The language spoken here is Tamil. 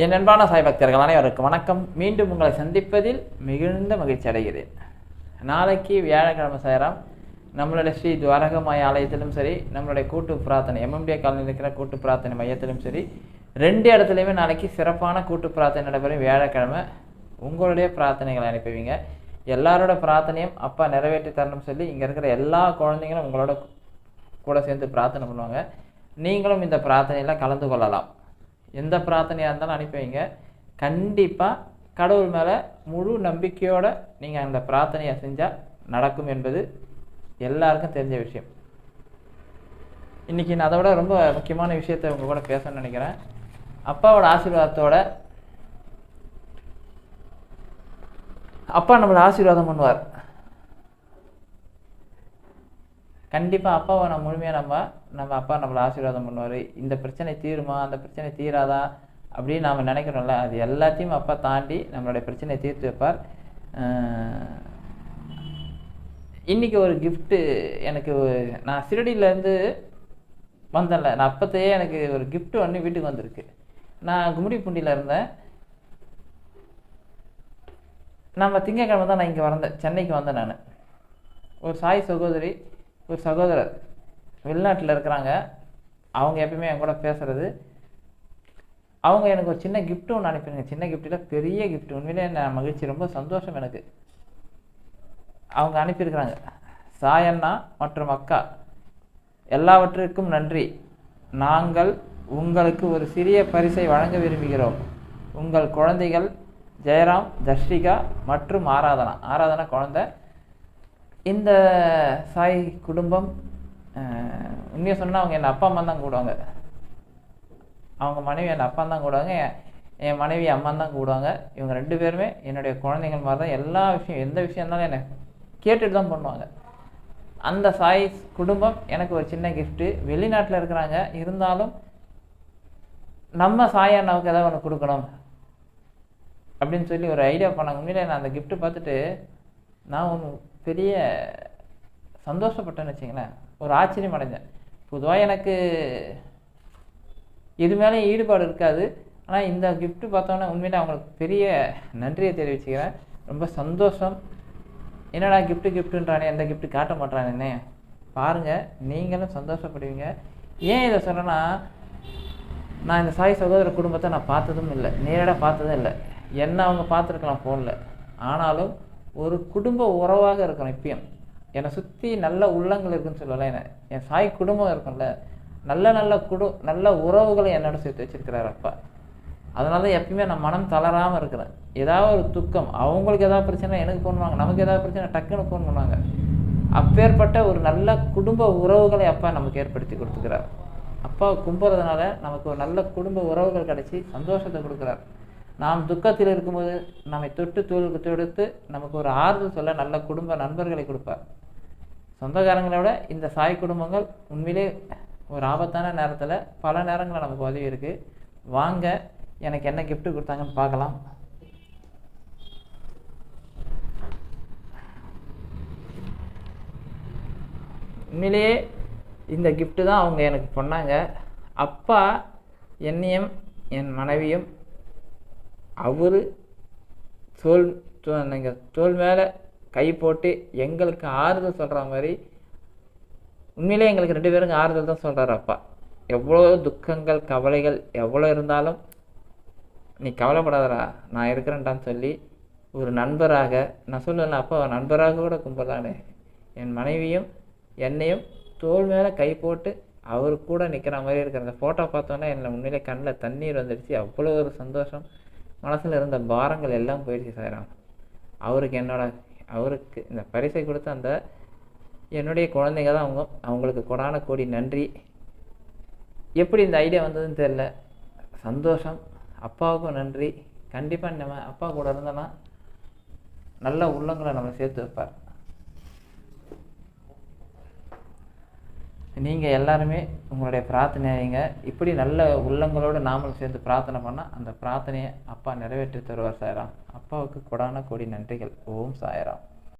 என் அன்பான சாய் பக்தர்கள் அனைவருக்கும் வணக்கம். மீண்டும் உங்களை சந்திப்பதில் மிகுந்த மகிழ்ச்சி அடைகிறேன். நாளைக்கு வியாழக்கிழமை சாயராம் நம்மளுடைய ஸ்ரீ துவாரகமாய ஆலயத்திலும் சரி நம்மளுடைய கூட்டு பிரார்த்தனை எம்எம்டிஏ காலனியில் இருக்கிற கூட்டு பிரார்த்தனை மையத்திலும் சரி ரெண்டு இடத்துலையுமே நாளைக்கு சிறப்பான கூட்டு பிரார்த்தனை நடைபெறும். வியாழக்கிழமை உங்களுடைய பிரார்த்தனைகளை அனுப்புவீங்க. எல்லாரோட பிரார்த்தனையும் அப்பா நிறைவேற்றி தரணும்னு சொல்லி இங்கே இருக்கிற எல்லா குழந்தைங்களும் உங்களோட கூட சேர்ந்து பிரார்த்தனை பண்ணுவாங்க. நீங்களும் இந்த பிரார்த்தனையில் கலந்து கொள்ளலாம். எந்த பிரார்த்தனையாக இருந்தாலும் அனுப்பி வைங்க. கண்டிப்பாக கடவுள் மேலே முழு நம்பிக்கையோடு நீங்கள் அந்த பிரார்த்தனையை செஞ்சால் நடக்கும் என்பது எல்லாருக்கும் தெரிஞ்ச விஷயம். இன்றைக்கி நான் அதை விட ரொம்ப முக்கியமான விஷயத்தை உங்கள் கூட பேசணும்னு நினைக்கிறேன். அப்பாவோட ஆசீர்வாதத்தோட அப்பா நம்மளை ஆசீர்வாதம் பண்ணுவார். கண்டிப்பாக அப்பாவை நம்ம முழுமையாக நம்ம நம்ம அப்பா நம்மளை ஆசீர்வாதம் பண்ணுவார். இந்த பிரச்சனை தீருமா? அந்த பிரச்சனை தீராதா? அப்படின்னு நாம் நினைக்கிறோம்ல. அது எல்லாத்தையும் அப்பா தாண்டி நம்மளுடைய பிரச்சனையை தீர்த்து வைப்பார். இன்றைக்கி இன்னைக்கு ஒரு கிஃப்ட்டு எனக்கு நான் சிறடியிலேருந்து வந்தேன்ல. நான் அப்போத்தையே எனக்கு ஒரு கிஃப்ட்டு ஒன்று வீட்டுக்கு வந்திருக்கு. நான் கும்மிடிப்பூண்டியில் இருந்தேன். நம்ம திங்கக்கிழமை தான் நான் இங்கே வந்தேன். சென்னைக்கு வந்தேன் நான். ஒரு சாய் சகோதரி ஒரு சகோதரர் வெளிநாட்டில் இருக்கிறாங்க. அவங்க எப்பயுமே என் கூட பேசுறது. அவங்க எனக்கு ஒரு சின்ன கிஃப்ட் ஒன்று அனுப்பிடுங்க சின்ன கிஃப்ட்டில் பெரிய கிஃப்ட் உண்மையிலே நான் மகிழ்ச்சி ரொம்ப சந்தோஷம் எனக்கு. அவங்க அனுப்பியிருக்கிறாங்க. சாயண்ணா மற்றும் அக்கா எல்லாவற்றிற்கும் நன்றி. நாங்கள் உங்களுக்கு ஒரு சிறிய பரிசை வழங்க விரும்புகிறோம். உங்கள் குழந்தைகள் ஜெயராம் தர்ஷிகா மற்றும் ஆராதனா. ஆராதனா குழந்தை. இந்த சாய் குடும்பம் உண்மையாக சொன்னால் அவங்க என் அப்பா அம்மா தான் கூடுவாங்க. அவங்க மனைவி என் அப்பா தான் கூடுவாங்க என் மனைவி அம்மா தான் கூடுவாங்க. இவங்க ரெண்டு பேருமே என்னுடைய குழந்தைங்கள் மாதிரி தான் எல்லா விஷயம் எந்த விஷயம் இருந்தாலும் என்னை கேட்டுட்டு தான் பண்ணுவாங்க. அந்த சாய் குடும்பம் எனக்கு ஒரு சின்ன கிஃப்ட்டு வெளிநாட்டில் இருக்கிறாங்க. இருந்தாலும் நம்ம சாய் அண்ணாவுக்கு ஏதாவது ஒன்று கொடுக்கணும் அப்படின்னு சொல்லி ஒரு ஐடியா பண்ணாங்க. உண்மையிலே நான் அந்த கிஃப்ட்டு பார்த்துட்டு நான் ஒன்று பெரிய சந்தோஷப்பட்டேன்னு வச்சுங்களேன். ஒரு ஆச்சரியம் அடைஞ்சேன். பொதுவாக எனக்கு இது மேலே ஈடுபாடு இருக்காது. ஆனால் இந்த கிஃப்ட்டு பார்த்தோன்னே உண்மையிலே அவங்களுக்கு பெரிய நன்றியை தெரிவிச்சுக்கிறேன். ரொம்ப சந்தோஷம். என்னடா கிஃப்ட்டு கிஃப்ட்டுன்றானே எந்த கிஃப்ட்டு காட்ட மாட்டானே பாருங்கள் நீங்களும் சந்தோஷப்படுவீங்க. ஏன் இதை சொல்கிறேன்னா நான் இந்த சாய் சகோதர குடும்பத்தை நான் பார்த்ததும் இல்லை. நேரடியாக பார்த்ததும் இல்லை. என்ன அவங்க பார்த்துருக்கலாம் ஃபோனில் ஆனாலும் ஒரு குடும்ப உறவாக இருக்கணும் இப்பயும். என்னை சுற்றி நல்ல உள்ளங்கள் இருக்குன்னு சொல்லலை என்ன. என் சாய் குடும்பம் இருக்கும்ல நல்ல நல்ல குடு நல்ல உறவுகளை என்னோட சேர்த்து வச்சிருக்கிறார் அப்பா. அதனால தான் எப்பயுமே நான் மனம் தளராமல் இருக்கிறேன். ஏதாவது ஒரு துக்கம் அவங்களுக்கு ஏதாவது பிரச்சனை எனக்கு ஃபோன் பண்ணுவாங்க. நமக்கு ஏதாவது பிரச்சனை டக்குன்னு ஃபோன் பண்ணுவாங்க. அப்பேற்பட்ட ஒரு நல்ல குடும்ப உறவுகளை அப்பா நமக்கு ஏற்படுத்தி கொடுத்துக்கிறார். அப்பாவை கும்புறதுனால நமக்கு ஒரு நல்ல குடும்ப உறவுகள் கிடைச்சி சந்தோஷத்தை கொடுக்குறார். நாம் துக்கத்தில் இருக்கும்போது நம்மை தொட்டு தோலுக்கு தொடுத்து நமக்கு ஒரு ஆறுதல் சொல்ல நல்ல குடும்ப நண்பர்களை கொடுப்பார். சொந்தக்காரங்களை விட இந்த சாய் குடும்பங்கள் உண்மையிலே ஒரு ஆபத்தான நேரத்தில் பல நேரங்களில் நமக்கு உதவி இருக்குது வாங்க எனக்கு என்ன கிஃப்ட்டு கொடுத்தாங்கன்னு பார்க்கலாம். உண்மையிலேயே இந்த கிஃப்ட்டு தான் அவங்க எனக்கு பண்ணாங்க அப்பா என்னையும் என் மனைவியும் அவர் தோல் நீங்கள் தோல் மேலே கை போட்டு எங்களுக்கு ஆறுதல் சொல்கிற மாதிரி உண்மையிலே எங்களுக்கு ரெண்டு பேருக்கும் ஆறுதல் தான் சொல்கிறார் அப்பா. எவ்வளோ துக்கங்கள் கவலைகள் எவ்வளோ இருந்தாலும் நீ கவலைப்படாதடா நான் இருக்கிறேன்டான்னு சொல்லி ஒரு நண்பராக நான் சொல்லல அப்பா நண்பராக கூட கும்பிடலானே. என் மனைவியும் என்னையும் தோல் மேலே கை போட்டு அவர் கூட நிற்கிற மாதிரி இருக்கிற அந்த ஃபோட்டோ பார்த்தோன்னே என்னை உண்மையிலே கண்ணில் தண்ணீர் வந்துடுச்சு. அவ்வளோ ஒரு சந்தோஷம். மனசில் இருந்த பாரங்கள் எல்லாம் போயிடுச்சு சாய்ராம் அவருக்கு என்னோட அவருக்கு இந்த பரிசை கொடுத்த அந்த என்னுடைய குழந்தைங்க தான் அவங்க. அவங்களுக்கு கொடான கோடி நன்றி. எப்படி இந்த ஐடியா வந்ததுன்னு தெரில சந்தோஷம். அப்பாவுக்கும் நன்றி. கண்டிப்பாக நம்ம அப்பா கூட இருந்தோன்னா நல்ல உள்ளங்களை நம்ம சேர்த்து வைப்பார். நீங்கள் எல்லாருமே உங்களுடைய பிரார்த்தனைங்க இப்படி நல்ல உள்ளங்களோடு நாமளும் சேர்ந்து பிரார்த்தனை பண்ணால் அந்த பிரார்த்தனையை அப்பா நிறைவேற்றி தருவார் சாயராம். அப்பாவுக்கு கொடான கோடி நன்றிகள். ஓம் சாயராம்.